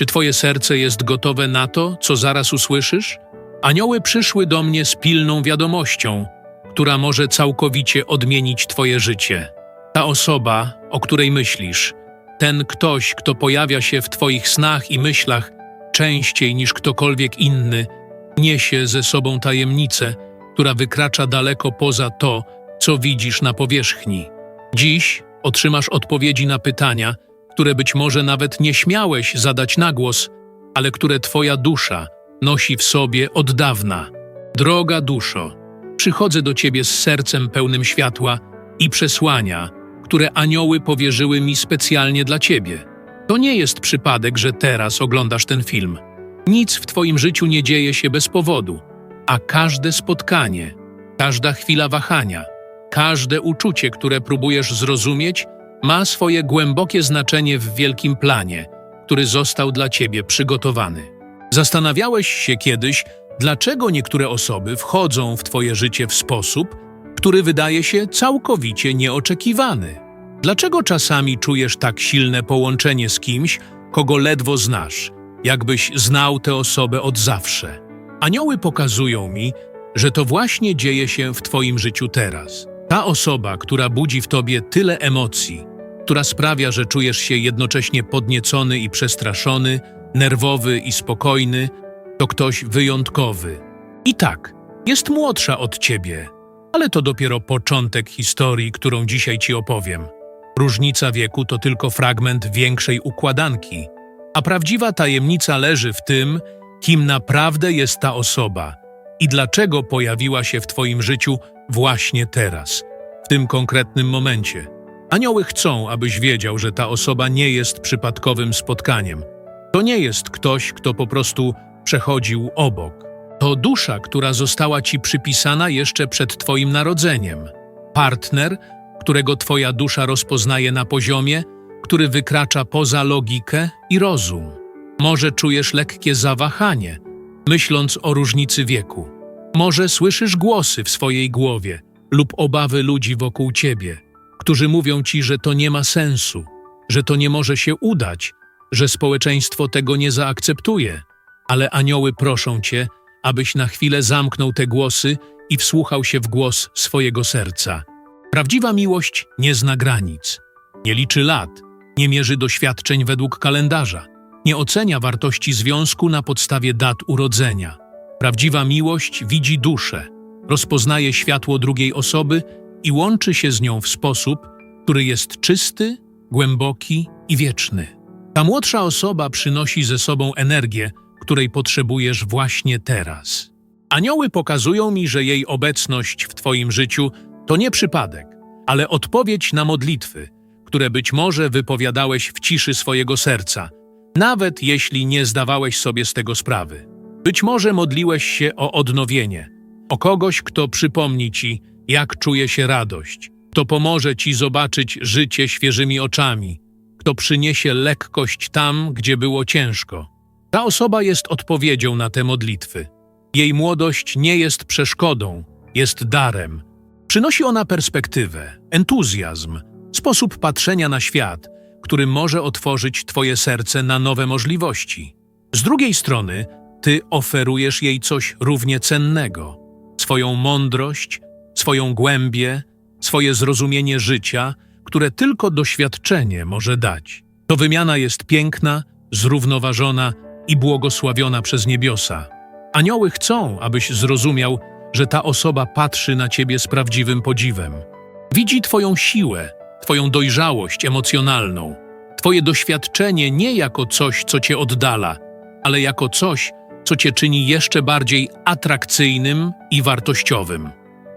Czy twoje serce jest gotowe na to, co zaraz usłyszysz? Anioły przyszły do mnie z pilną wiadomością, która może całkowicie odmienić twoje życie. Ta osoba, o której myślisz, ten ktoś, kto pojawia się w twoich snach i myślach częściej niż ktokolwiek inny, niesie ze sobą tajemnicę, która wykracza daleko poza to, co widzisz na powierzchni. Dziś otrzymasz odpowiedzi na pytania, które być może nawet nie śmiałeś zadać na głos, ale które Twoja dusza nosi w sobie od dawna. Droga duszo, przychodzę do Ciebie z sercem pełnym światła i przesłania, które anioły powierzyły mi specjalnie dla Ciebie. To nie jest przypadek, że teraz oglądasz ten film. Nic w Twoim życiu nie dzieje się bez powodu, a każde spotkanie, każda chwila wahania, każde uczucie, które próbujesz zrozumieć, ma swoje głębokie znaczenie w wielkim planie, który został dla Ciebie przygotowany. Zastanawiałeś się kiedyś, dlaczego niektóre osoby wchodzą w Twoje życie w sposób, który wydaje się całkowicie nieoczekiwany? Dlaczego czasami czujesz tak silne połączenie z kimś, kogo ledwo znasz, jakbyś znał tę osobę od zawsze? Anioły pokazują mi, że to właśnie dzieje się w Twoim życiu teraz. Ta osoba, która budzi w Tobie tyle emocji, która sprawia, że czujesz się jednocześnie podniecony i przestraszony, nerwowy i spokojny, to ktoś wyjątkowy. I tak, jest młodsza od Ciebie, ale to dopiero początek historii, którą dzisiaj Ci opowiem. Różnica wieku to tylko fragment większej układanki, a prawdziwa tajemnica leży w tym, kim naprawdę jest ta osoba i dlaczego pojawiła się w Twoim życiu właśnie teraz, w tym konkretnym momencie. Anioły chcą, abyś wiedział, że ta osoba nie jest przypadkowym spotkaniem. To nie jest ktoś, kto po prostu przechodził obok. To dusza, która została ci przypisana jeszcze przed Twoim narodzeniem. Partner, którego Twoja dusza rozpoznaje na poziomie, który wykracza poza logikę i rozum. Może czujesz lekkie zawahanie, myśląc o różnicy wieku. Może słyszysz głosy w swojej głowie lub obawy ludzi wokół ciebie, którzy mówią ci, że to nie ma sensu, że to nie może się udać, że społeczeństwo tego nie zaakceptuje. Ale anioły proszą cię, abyś na chwilę zamknął te głosy i wsłuchał się w głos swojego serca. Prawdziwa miłość nie zna granic, nie liczy lat, nie mierzy doświadczeń według kalendarza, nie ocenia wartości związku na podstawie dat urodzenia. Prawdziwa miłość widzi duszę, rozpoznaje światło drugiej osoby i łączy się z nią w sposób, który jest czysty, głęboki i wieczny. Ta młodsza osoba przynosi ze sobą energię, której potrzebujesz właśnie teraz. Anioły pokazują mi, że jej obecność w Twoim życiu to nie przypadek, ale odpowiedź na modlitwy, które być może wypowiadałeś w ciszy swojego serca, nawet jeśli nie zdawałeś sobie z tego sprawy. Być może modliłeś się o odnowienie, o kogoś, kto przypomni ci, jak czuje się radość, kto pomoże ci zobaczyć życie świeżymi oczami, kto przyniesie lekkość tam, gdzie było ciężko. Ta osoba jest odpowiedzią na te modlitwy. Jej młodość nie jest przeszkodą, jest darem. Przynosi ona perspektywę, entuzjazm, sposób patrzenia na świat, który może otworzyć Twoje serce na nowe możliwości. Z drugiej strony, Ty oferujesz jej coś równie cennego swoją mądrość, swoją głębię, swoje zrozumienie życia, które tylko doświadczenie może dać. To wymiana jest piękna, zrównoważona i błogosławiona przez niebiosa. Anioły chcą, abyś zrozumiał, że ta osoba patrzy na ciebie z prawdziwym podziwem. Widzi Twoją siłę, Twoją dojrzałość emocjonalną, Twoje doświadczenie nie jako coś, co Cię oddala, ale jako coś, co Cię czyni jeszcze bardziej atrakcyjnym i wartościowym.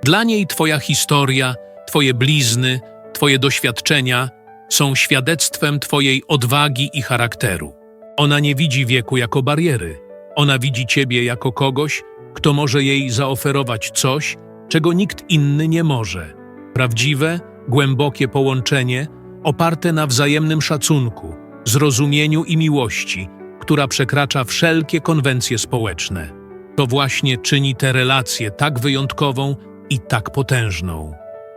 Dla niej Twoja historia, Twoje blizny, Twoje doświadczenia są świadectwem Twojej odwagi i charakteru. Ona nie widzi wieku jako bariery. Ona widzi Ciebie jako kogoś, kto może jej zaoferować coś, czego nikt inny nie może. Prawdziwe, głębokie połączenie oparte na wzajemnym szacunku, zrozumieniu i miłości, która przekracza wszelkie konwencje społeczne. To właśnie czyni tę relację tak wyjątkową i tak potężną.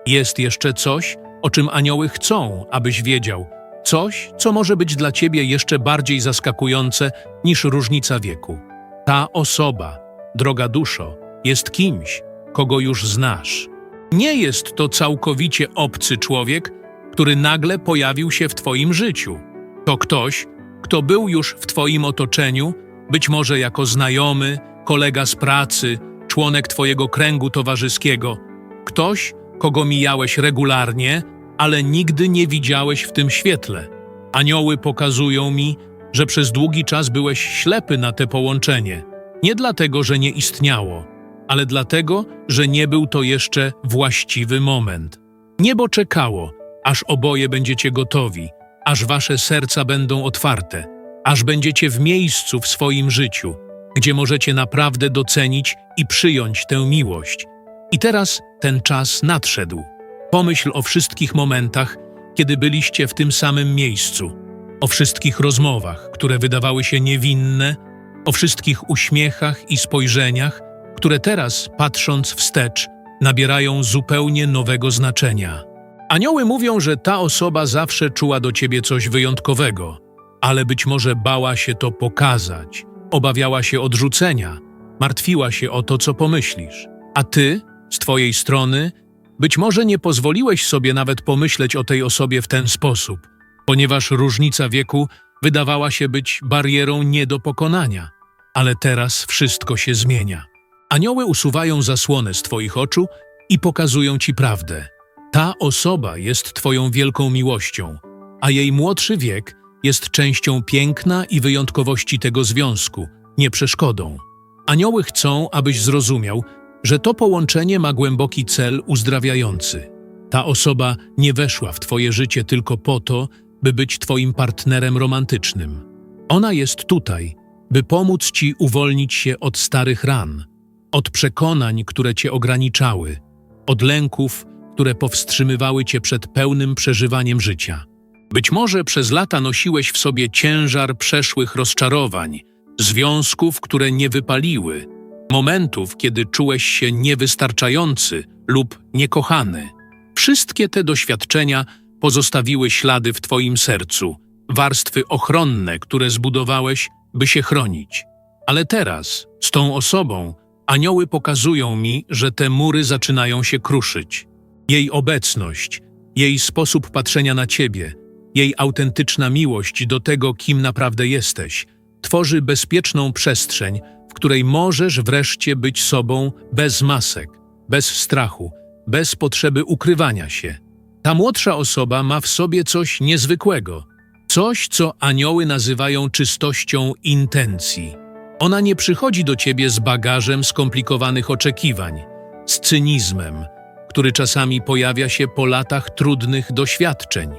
Jest jeszcze coś, o czym anioły chcą, abyś wiedział, Coś, co może być dla ciebie jeszcze bardziej zaskakujące niż różnica wieku. Ta osoba, droga duszo, jest kimś, kogo już znasz. Nie jest to całkowicie obcy człowiek, który nagle pojawił się w twoim życiu. To ktoś, kto był już w twoim otoczeniu, być może jako znajomy, kolega z pracy, członek twojego kręgu towarzyskiego. Ktoś, kogo mijałeś regularnie, ale nigdy nie widziałeś w tym świetle. Anioły pokazują mi, że przez długi czas byłeś ślepy na te połączenie. Nie dlatego, że nie istniało, ale dlatego, że nie był to jeszcze właściwy moment. Niebo czekało, aż oboje będziecie gotowi, aż wasze serca będą otwarte, aż będziecie w miejscu w swoim życiu, gdzie możecie naprawdę docenić i przyjąć tę miłość. I teraz ten czas nadszedł. Pomyśl o wszystkich momentach, kiedy byliście w tym samym miejscu, o wszystkich rozmowach, które wydawały się niewinne, o wszystkich uśmiechach i spojrzeniach, które teraz, patrząc wstecz, nabierają zupełnie nowego znaczenia. Anioły mówią, że ta osoba zawsze czuła do ciebie coś wyjątkowego, ale być może bała się to pokazać, obawiała się odrzucenia, martwiła się o to, co pomyślisz. A ty, z twojej strony, być może nie pozwoliłeś sobie nawet pomyśleć o tej osobie w ten sposób, ponieważ różnica wieku wydawała się być barierą nie do pokonania. Ale teraz wszystko się zmienia. Anioły usuwają zasłonę z twoich oczu i pokazują ci prawdę. Ta osoba jest twoją wielką miłością, a jej młodszy wiek jest częścią piękna i wyjątkowości tego związku, nie przeszkodą. Anioły chcą, abyś zrozumiał, że to połączenie ma głęboki cel uzdrawiający. Ta osoba nie weszła w twoje życie tylko po to, by być twoim partnerem romantycznym. Ona jest tutaj, by pomóc ci uwolnić się od starych ran, od przekonań, które cię ograniczały, od lęków, które powstrzymywały cię przed pełnym przeżywaniem życia. Być może przez lata nosiłeś w sobie ciężar przeszłych rozczarowań, związków, które nie wypaliły, momentów, kiedy czułeś się niewystarczający lub niekochany. Wszystkie te doświadczenia pozostawiły ślady w Twoim sercu, warstwy ochronne, które zbudowałeś, by się chronić. Ale teraz, z tą osobą, anioły pokazują mi, że te mury zaczynają się kruszyć. Jej obecność, jej sposób patrzenia na Ciebie, jej autentyczna miłość do tego, kim naprawdę jesteś, tworzy bezpieczną przestrzeń, w której możesz wreszcie być sobą bez masek, bez strachu, bez potrzeby ukrywania się. Ta młodsza osoba ma w sobie coś niezwykłego, coś, co anioły nazywają czystością intencji. Ona nie przychodzi do ciebie z bagażem skomplikowanych oczekiwań, z cynizmem, który czasami pojawia się po latach trudnych doświadczeń.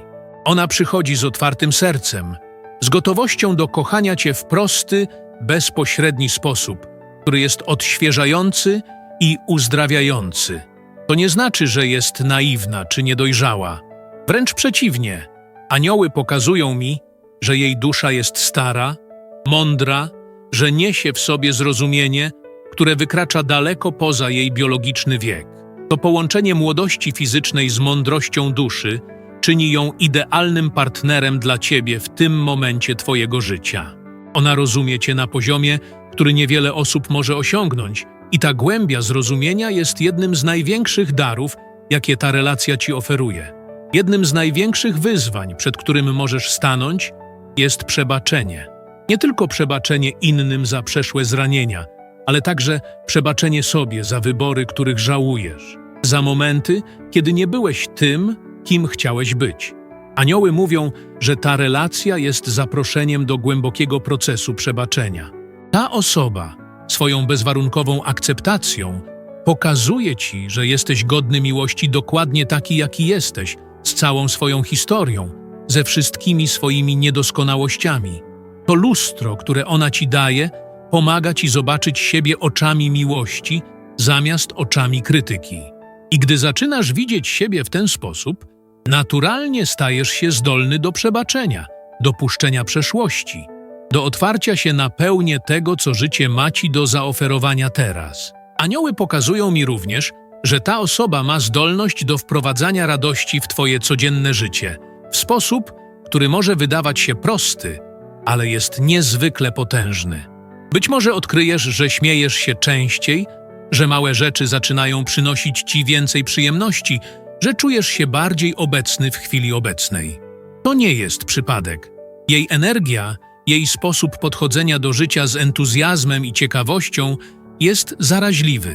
Ona przychodzi z otwartym sercem, z gotowością do kochania cię w prosty, bezpośredni sposób, który jest odświeżający i uzdrawiający. To nie znaczy, że jest naiwna czy niedojrzała. Wręcz przeciwnie. Anioły pokazują mi, że jej dusza jest stara, mądra, że niesie w sobie zrozumienie, które wykracza daleko poza jej biologiczny wiek. To połączenie młodości fizycznej z mądrością duszy czyni ją idealnym partnerem dla ciebie w tym momencie twojego życia. Ona rozumie cię na poziomie, który niewiele osób może osiągnąć, i ta głębia zrozumienia jest jednym z największych darów, jakie ta relacja ci oferuje. Jednym z największych wyzwań, przed którym możesz stanąć, jest przebaczenie. Nie tylko przebaczenie innym za przeszłe zranienia, ale także przebaczenie sobie za wybory, których żałujesz, za momenty, kiedy nie byłeś tym, kim chciałeś być. Anioły mówią, że ta relacja jest zaproszeniem do głębokiego procesu przebaczenia. Ta osoba, swoją bezwarunkową akceptacją, pokazuje ci, że jesteś godny miłości dokładnie taki, jaki jesteś, z całą swoją historią, ze wszystkimi swoimi niedoskonałościami. To lustro, które ona ci daje, pomaga ci zobaczyć siebie oczami miłości zamiast oczami krytyki. I gdy zaczynasz widzieć siebie w ten sposób, naturalnie stajesz się zdolny do przebaczenia, do puszczenia przeszłości, do otwarcia się na pełnię tego, co życie ma ci do zaoferowania teraz. Anioły pokazują mi również, że ta osoba ma zdolność do wprowadzania radości w Twoje codzienne życie, w sposób, który może wydawać się prosty, ale jest niezwykle potężny. Być może odkryjesz, że śmiejesz się częściej, że małe rzeczy zaczynają przynosić ci więcej przyjemności, że czujesz się bardziej obecny w chwili obecnej. To nie jest przypadek. Jej energia, jej sposób podchodzenia do życia z entuzjazmem i ciekawością jest zaraźliwy.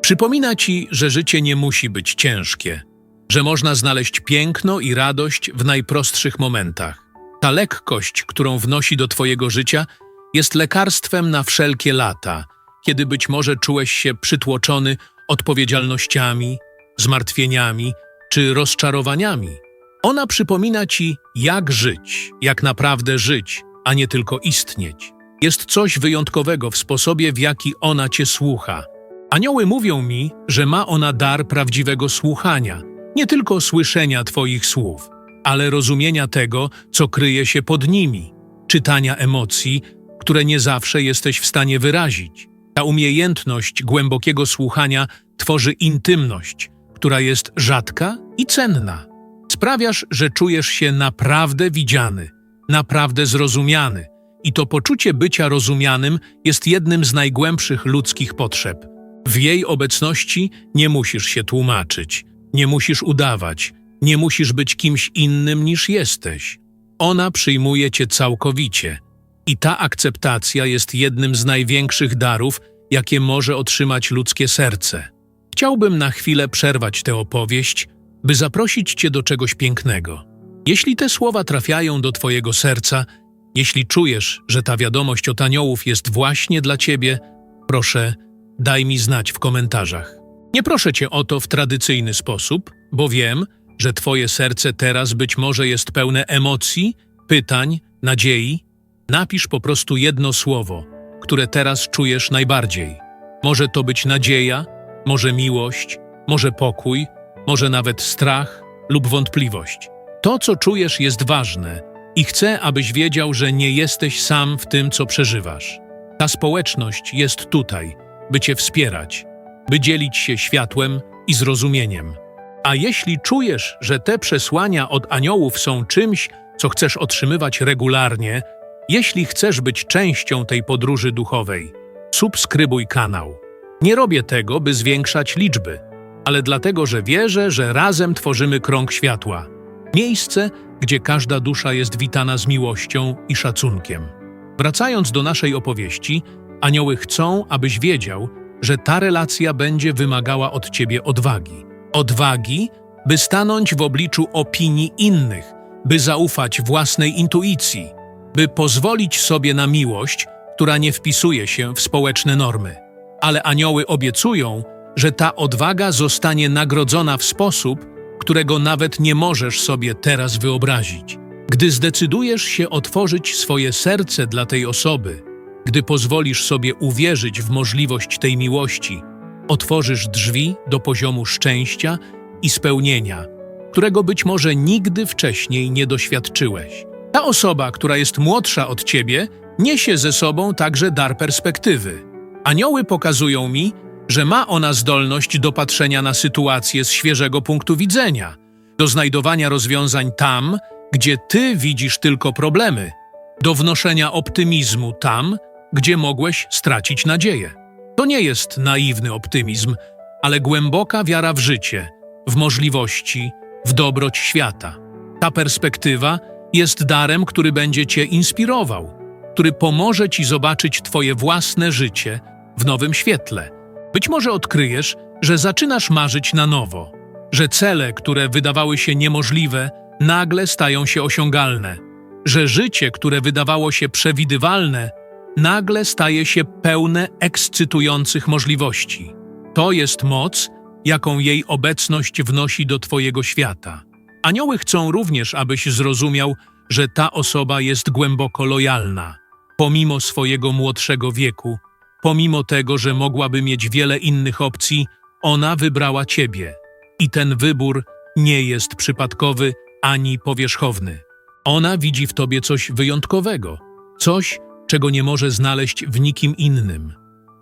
Przypomina ci, że życie nie musi być ciężkie, że można znaleźć piękno i radość w najprostszych momentach. Ta lekkość, którą wnosi do twojego życia, jest lekarstwem na wszelkie lata, kiedy być może czułeś się przytłoczony odpowiedzialnościami, zmartwieniami czy rozczarowaniami. Ona przypomina ci, jak żyć, jak naprawdę żyć, a nie tylko istnieć. Jest coś wyjątkowego w sposobie, w jaki ona cię słucha. Anioły mówią mi, że ma ona dar prawdziwego słuchania, nie tylko słyszenia Twoich słów, ale rozumienia tego, co kryje się pod nimi, czytania emocji, które nie zawsze jesteś w stanie wyrazić. Ta umiejętność głębokiego słuchania tworzy intymność, która jest rzadka i cenna. Sprawiasz, że czujesz się naprawdę widziany, naprawdę zrozumiany, i to poczucie bycia rozumianym jest jednym z najgłębszych ludzkich potrzeb. W jej obecności nie musisz się tłumaczyć, nie musisz udawać, nie musisz być kimś innym niż jesteś. Ona przyjmuje cię całkowicie. I ta akceptacja jest jednym z największych darów, jakie może otrzymać ludzkie serce. Chciałbym na chwilę przerwać tę opowieść, by zaprosić cię do czegoś pięknego. Jeśli te słowa trafiają do twojego serca, jeśli czujesz, że ta wiadomość od aniołów jest właśnie dla ciebie, proszę, daj mi znać w komentarzach. Nie proszę cię o to w tradycyjny sposób, bo wiem, że twoje serce teraz być może jest pełne emocji, pytań, nadziei. Napisz po prostu jedno słowo, które teraz czujesz najbardziej. Może to być nadzieja, może miłość, może pokój, może nawet strach lub wątpliwość. To, co czujesz, jest ważne i chcę, abyś wiedział, że nie jesteś sam w tym, co przeżywasz. Ta społeczność jest tutaj, by cię wspierać, by dzielić się światłem i zrozumieniem. A jeśli czujesz, że te przesłania od aniołów są czymś, co chcesz otrzymywać regularnie, jeśli chcesz być częścią tej podróży duchowej, subskrybuj kanał. Nie robię tego, by zwiększać liczby, ale dlatego, że wierzę, że razem tworzymy krąg światła. Miejsce, gdzie każda dusza jest witana z miłością i szacunkiem. Wracając do naszej opowieści, anioły chcą, abyś wiedział, że ta relacja będzie wymagała od ciebie odwagi. Odwagi, by stanąć w obliczu opinii innych, by zaufać własnej intuicji, by pozwolić sobie na miłość, która nie wpisuje się w społeczne normy. Ale anioły obiecują, że ta odwaga zostanie nagrodzona w sposób, którego nawet nie możesz sobie teraz wyobrazić. Gdy zdecydujesz się otworzyć swoje serce dla tej osoby, gdy pozwolisz sobie uwierzyć w możliwość tej miłości, otworzysz drzwi do poziomu szczęścia i spełnienia, którego być może nigdy wcześniej nie doświadczyłeś. Ta osoba, która jest młodsza od ciebie, niesie ze sobą także dar perspektywy. Anioły pokazują mi, że ma ona zdolność do patrzenia na sytuację z świeżego punktu widzenia, do znajdowania rozwiązań tam, gdzie ty widzisz tylko problemy, do wnoszenia optymizmu tam, gdzie mogłeś stracić nadzieję. To nie jest naiwny optymizm, ale głęboka wiara w życie, w możliwości, w dobroć świata. Ta perspektywa jest darem, który będzie cię inspirował, który pomoże ci zobaczyć twoje własne życie w nowym świetle. Być może odkryjesz, że zaczynasz marzyć na nowo, że cele, które wydawały się niemożliwe, nagle stają się osiągalne, że życie, które wydawało się przewidywalne, nagle staje się pełne ekscytujących możliwości. To jest moc, jaką jej obecność wnosi do Twojego świata. Anioły chcą również, abyś zrozumiał, że ta osoba jest głęboko lojalna. Pomimo swojego młodszego wieku, pomimo tego, że mogłaby mieć wiele innych opcji, ona wybrała Ciebie. I ten wybór nie jest przypadkowy ani powierzchowny. Ona widzi w Tobie coś wyjątkowego, coś, czego nie może znaleźć w nikim innym.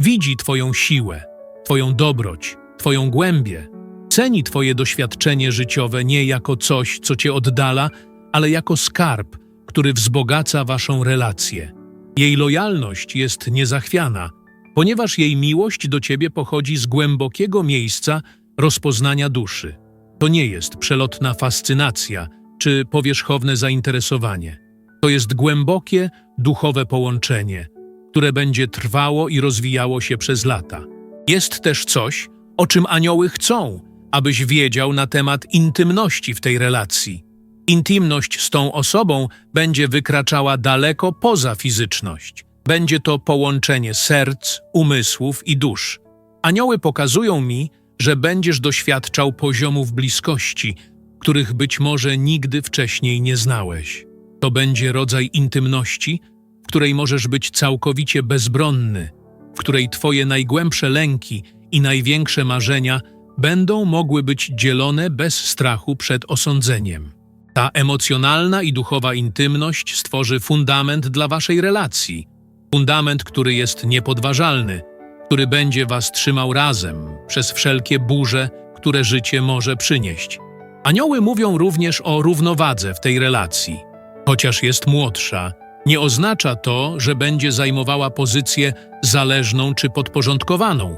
Widzi Twoją siłę, Twoją dobroć, Twoją głębię. Ceni Twoje doświadczenie życiowe nie jako coś, co Cię oddala, ale jako skarb, który wzbogaca waszą relację. Jej lojalność jest niezachwiana, ponieważ jej miłość do ciebie pochodzi z głębokiego miejsca rozpoznania duszy. To nie jest przelotna fascynacja czy powierzchowne zainteresowanie. To jest głębokie, duchowe połączenie, które będzie trwało i rozwijało się przez lata. Jest też coś, o czym anioły chcą, abyś wiedział na temat intymności w tej relacji. Intymność z tą osobą będzie wykraczała daleko poza fizyczność. Będzie to połączenie serc, umysłów i dusz. Anioły pokazują mi, że będziesz doświadczał poziomów bliskości, których być może nigdy wcześniej nie znałeś. To będzie rodzaj intymności, w której możesz być całkowicie bezbronny, w której Twoje najgłębsze lęki i największe marzenia będą mogły być dzielone bez strachu przed osądzeniem. Ta emocjonalna i duchowa intymność stworzy fundament dla Waszej relacji. Fundament, który jest niepodważalny, który będzie Was trzymał razem przez wszelkie burze, które życie może przynieść. Anioły mówią również o równowadze w tej relacji. Chociaż jest młodsza, nie oznacza to, że będzie zajmowała pozycję zależną czy podporządkowaną.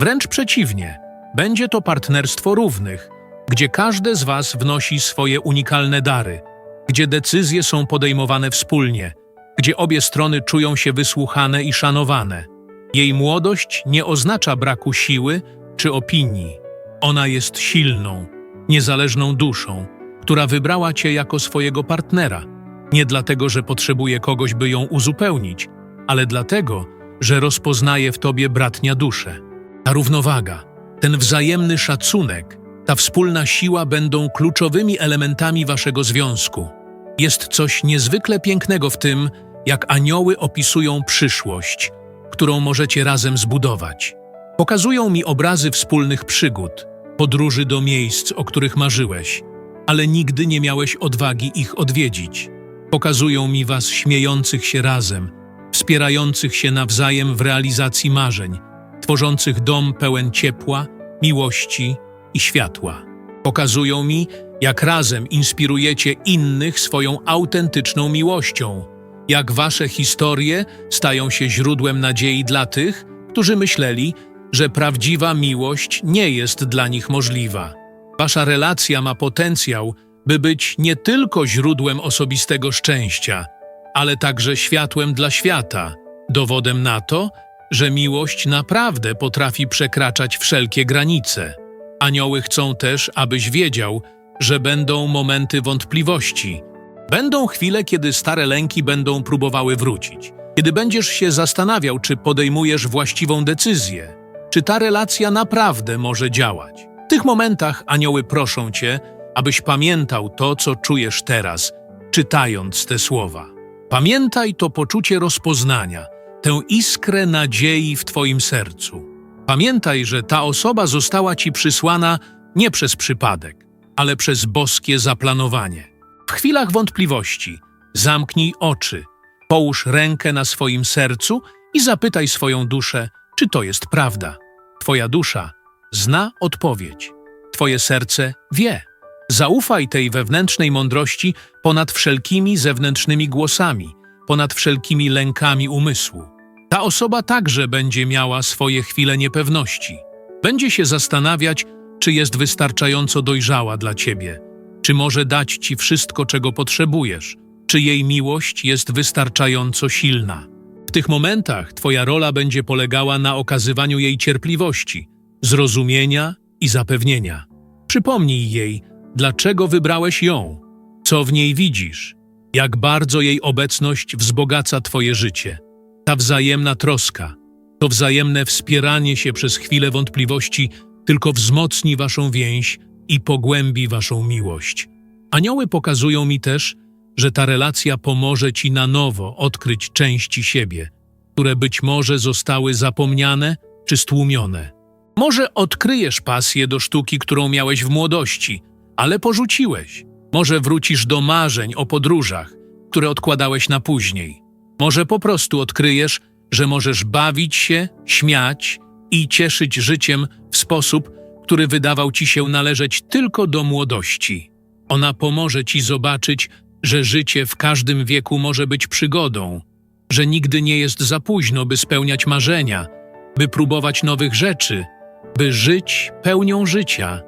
Wręcz przeciwnie, będzie to partnerstwo równych, gdzie każde z Was wnosi swoje unikalne dary, gdzie decyzje są podejmowane wspólnie, gdzie obie strony czują się wysłuchane i szanowane. Jej młodość nie oznacza braku siły czy opinii. Ona jest silną, niezależną duszą, która wybrała Cię jako swojego partnera. Nie dlatego, że potrzebuje kogoś, by ją uzupełnić, ale dlatego, że rozpoznaje w Tobie bratnia duszę. Ta równowaga, ten wzajemny szacunek, ta wspólna siła będą kluczowymi elementami Waszego związku. Jest coś niezwykle pięknego w tym, jak anioły opisują przyszłość, którą możecie razem zbudować. Pokazują mi obrazy wspólnych przygód, podróży do miejsc, o których marzyłeś, ale nigdy nie miałeś odwagi ich odwiedzić. Pokazują mi was śmiejących się razem, wspierających się nawzajem w realizacji marzeń, tworzących dom pełen ciepła, miłości i światła. Pokazują mi, jak razem inspirujecie innych swoją autentyczną miłością, jak wasze historie stają się źródłem nadziei dla tych, którzy myśleli, że prawdziwa miłość nie jest dla nich możliwa. Wasza relacja ma potencjał, by być nie tylko źródłem osobistego szczęścia, ale także światłem dla świata, dowodem na to, że miłość naprawdę potrafi przekraczać wszelkie granice. Anioły chcą też, abyś wiedział, że będą momenty wątpliwości. Będą chwile, kiedy stare lęki będą próbowały wrócić. Kiedy będziesz się zastanawiał, czy podejmujesz właściwą decyzję, czy ta relacja naprawdę może działać. W tych momentach anioły proszą cię, abyś pamiętał to, co czujesz teraz, czytając te słowa. Pamiętaj to poczucie rozpoznania, tę iskrę nadziei w Twoim sercu. Pamiętaj, że ta osoba została Ci przysłana nie przez przypadek, ale przez boskie zaplanowanie. W chwilach wątpliwości zamknij oczy, połóż rękę na swoim sercu i zapytaj swoją duszę, czy to jest prawda. Twoja dusza zna odpowiedź. Twoje serce wie. Zaufaj tej wewnętrznej mądrości ponad wszelkimi zewnętrznymi głosami, ponad wszelkimi lękami umysłu. Ta osoba także będzie miała swoje chwile niepewności. Będzie się zastanawiać, czy jest wystarczająco dojrzała dla ciebie, czy może dać ci wszystko, czego potrzebujesz, czy jej miłość jest wystarczająco silna. W tych momentach twoja rola będzie polegała na okazywaniu jej cierpliwości, zrozumienia i zapewnienia. Przypomnij jej, dlaczego wybrałeś ją, co w niej widzisz, jak bardzo jej obecność wzbogaca twoje życie. Ta wzajemna troska, to wzajemne wspieranie się przez chwilę wątpliwości tylko wzmocni waszą więź i pogłębi waszą miłość. Anioły pokazują mi też, że ta relacja pomoże ci na nowo odkryć części siebie, które być może zostały zapomniane czy stłumione. Może odkryjesz pasję do sztuki, którą miałeś w młodości, ale porzuciłeś. Może wrócisz do marzeń o podróżach, które odkładałeś na później. Może po prostu odkryjesz, że możesz bawić się, śmiać i cieszyć życiem w sposób, który wydawał ci się należeć tylko do młodości. Ona pomoże ci zobaczyć, że życie w każdym wieku może być przygodą, że nigdy nie jest za późno, by spełniać marzenia, by próbować nowych rzeczy, by żyć pełnią życia.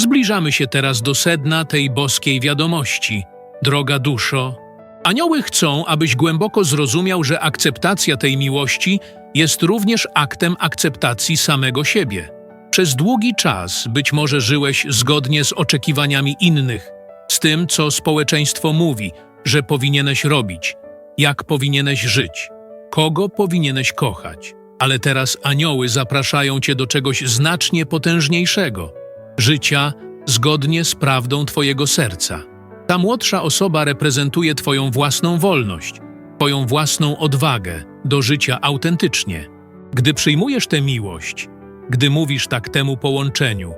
Zbliżamy się teraz do sedna tej boskiej wiadomości. Droga duszo, anioły chcą, abyś głęboko zrozumiał, że akceptacja tej miłości jest również aktem akceptacji samego siebie. Przez długi czas być może żyłeś zgodnie z oczekiwaniami innych, z tym, co społeczeństwo mówi, że powinieneś robić, jak powinieneś żyć, kogo powinieneś kochać. Ale teraz anioły zapraszają cię do czegoś znacznie potężniejszego życia zgodnie z prawdą Twojego serca. Ta młodsza osoba reprezentuje Twoją własną wolność, Twoją własną odwagę do życia autentycznie. Gdy przyjmujesz tę miłość, gdy mówisz tak temu połączeniu,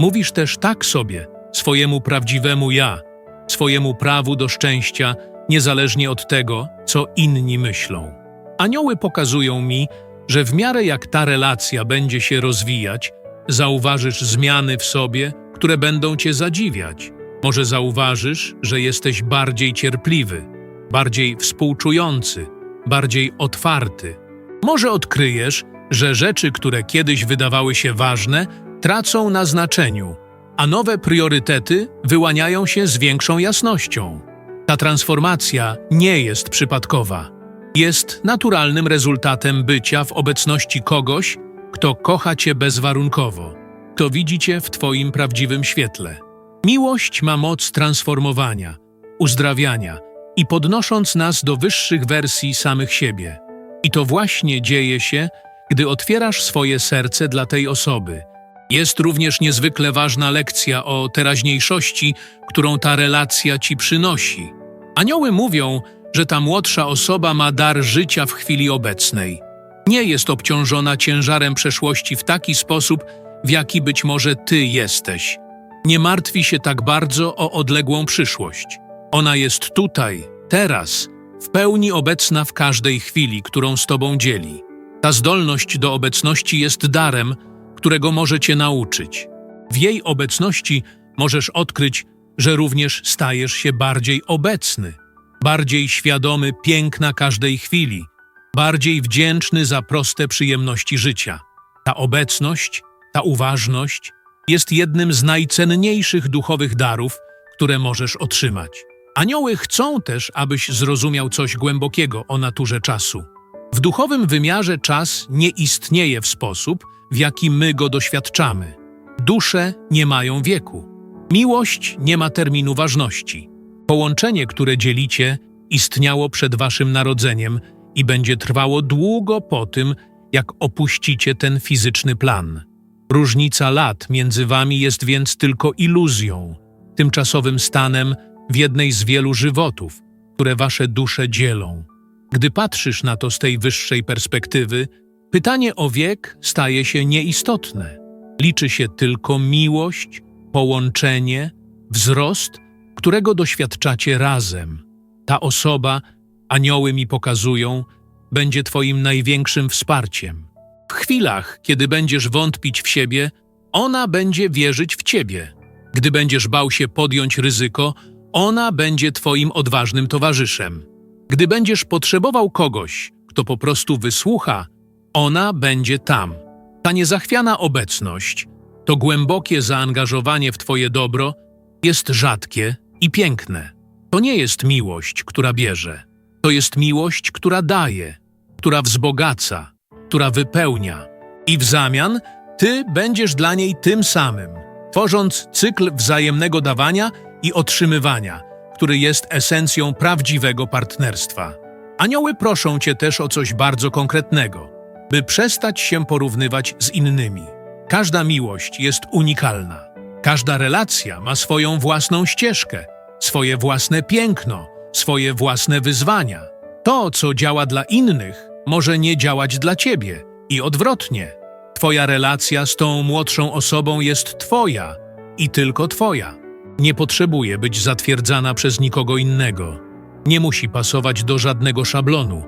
mówisz też tak sobie, swojemu prawdziwemu ja, swojemu prawu do szczęścia, niezależnie od tego, co inni myślą. Anioły pokazują mi, że w miarę jak ta relacja będzie się rozwijać, zauważysz zmiany w sobie, które będą cię zadziwiać. Może zauważysz, że jesteś bardziej cierpliwy, bardziej współczujący, bardziej otwarty. Może odkryjesz, że rzeczy, które kiedyś wydawały się ważne, tracą na znaczeniu, a nowe priorytety wyłaniają się z większą jasnością. Ta transformacja nie jest przypadkowa. Jest naturalnym rezultatem bycia w obecności kogoś, kto kocha Cię bezwarunkowo, kto widzi Cię w Twoim prawdziwym świetle. Miłość ma moc transformowania, uzdrawiania i podnosząc nas do wyższych wersji samych siebie. I to właśnie dzieje się, gdy otwierasz swoje serce dla tej osoby. Jest również niezwykle ważna lekcja o teraźniejszości, którą ta relacja Ci przynosi. Anioły mówią, że ta młodsza osoba ma dar życia w chwili obecnej – nie jest obciążona ciężarem przeszłości w taki sposób, w jaki być może ty jesteś. Nie martwi się tak bardzo o odległą przyszłość. Ona jest tutaj, teraz, w pełni obecna w każdej chwili, którą z tobą dzieli. Ta zdolność do obecności jest darem, którego może cię nauczyć. W jej obecności możesz odkryć, że również stajesz się bardziej obecny, bardziej świadomy piękna każdej chwili – bardziej wdzięczny za proste przyjemności życia. Ta obecność, ta uważność jest jednym z najcenniejszych duchowych darów, które możesz otrzymać. Anioły chcą też, abyś zrozumiał coś głębokiego o naturze czasu. W duchowym wymiarze czas nie istnieje w sposób, w jaki my go doświadczamy. Dusze nie mają wieku. Miłość nie ma terminu ważności. Połączenie, które dzielicie, istniało przed waszym narodzeniem i będzie trwało długo po tym, jak opuścicie ten fizyczny plan. Różnica lat między wami jest więc tylko iluzją, tymczasowym stanem w jednej z wielu żywotów, które wasze dusze dzielą. Gdy patrzysz na to z tej wyższej perspektywy, pytanie o wiek staje się nieistotne. Liczy się tylko miłość, połączenie, wzrost, którego doświadczacie razem. Ta osoba anioły mi pokazują, będzie Twoim największym wsparciem. W chwilach, kiedy będziesz wątpić w siebie, ona będzie wierzyć w Ciebie. Gdy będziesz bał się podjąć ryzyko, ona będzie Twoim odważnym towarzyszem. Gdy będziesz potrzebował kogoś, kto po prostu wysłucha, ona będzie tam. Ta niezachwiana obecność, to głębokie zaangażowanie w Twoje dobro jest rzadkie i piękne. To nie jest miłość, która bierze. To jest miłość, która daje, która wzbogaca, która wypełnia. I w zamian ty będziesz dla niej tym samym, tworząc cykl wzajemnego dawania i otrzymywania, który jest esencją prawdziwego partnerstwa. Anioły proszą cię też o coś bardzo konkretnego, by przestać się porównywać z innymi. Każda miłość jest unikalna. Każda relacja ma swoją własną ścieżkę, swoje własne piękno, swoje własne wyzwania. To, co działa dla innych, może nie działać dla ciebie i odwrotnie. Twoja relacja z tą młodszą osobą jest twoja i tylko twoja. Nie potrzebuje być zatwierdzana przez nikogo innego. Nie musi pasować do żadnego szablonu.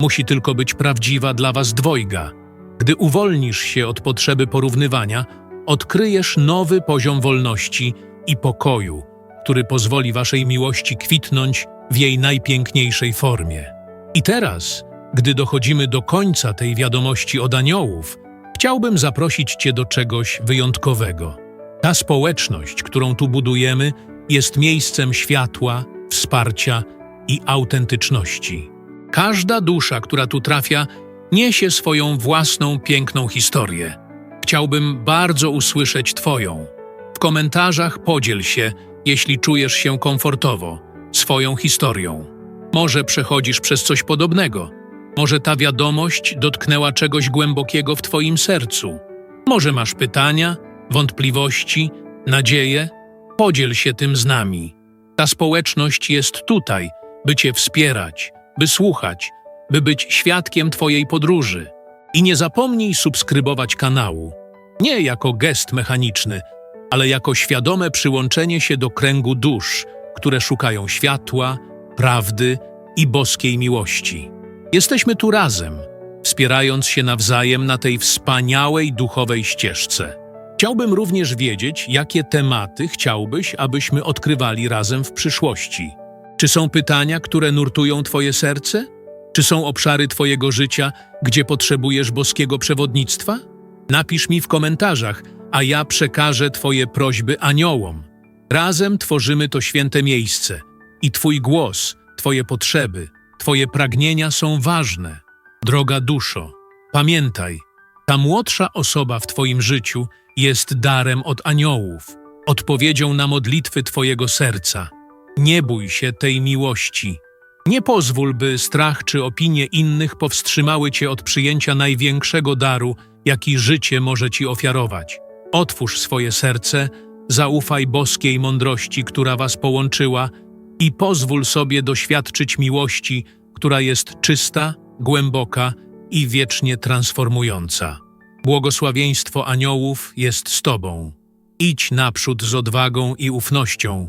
Musi tylko być prawdziwa dla was dwojga. Gdy uwolnisz się od potrzeby porównywania, odkryjesz nowy poziom wolności i pokoju, który pozwoli waszej miłości kwitnąć w jej najpiękniejszej formie. I teraz, gdy dochodzimy do końca tej wiadomości od aniołów, chciałbym zaprosić Cię do czegoś wyjątkowego. Ta społeczność, którą tu budujemy, jest miejscem światła, wsparcia i autentyczności. Każda dusza, która tu trafia, niesie swoją własną piękną historię. Chciałbym bardzo usłyszeć Twoją. W komentarzach podziel się, jeśli czujesz się komfortowo, swoją historią. Może przechodzisz przez coś podobnego. Może ta wiadomość dotknęła czegoś głębokiego w Twoim sercu. Może masz pytania, wątpliwości, nadzieje? Podziel się tym z nami. Ta społeczność jest tutaj, by Cię wspierać, by słuchać, by być świadkiem Twojej podróży. I nie zapomnij subskrybować kanału. Nie jako gest mechaniczny, ale jako świadome przyłączenie się do kręgu dusz, które szukają światła, prawdy i boskiej miłości. Jesteśmy tu razem, wspierając się nawzajem na tej wspaniałej duchowej ścieżce. Chciałbym również wiedzieć, jakie tematy chciałbyś, abyśmy odkrywali razem w przyszłości. Czy są pytania, które nurtują Twoje serce? Czy są obszary Twojego życia, gdzie potrzebujesz boskiego przewodnictwa? Napisz mi w komentarzach, a ja przekażę Twoje prośby aniołom. Razem tworzymy to święte miejsce i Twój głos, Twoje potrzeby, Twoje pragnienia są ważne. Droga duszo, pamiętaj, ta młodsza osoba w Twoim życiu jest darem od aniołów, odpowiedzią na modlitwy Twojego serca. Nie bój się tej miłości. Nie pozwól, by strach czy opinie innych powstrzymały Cię od przyjęcia największego daru, jaki życie może Ci ofiarować. Otwórz swoje serce, zaufaj boskiej mądrości, która Was połączyła i pozwól sobie doświadczyć miłości, która jest czysta, głęboka i wiecznie transformująca. Błogosławieństwo aniołów jest z Tobą. Idź naprzód z odwagą i ufnością,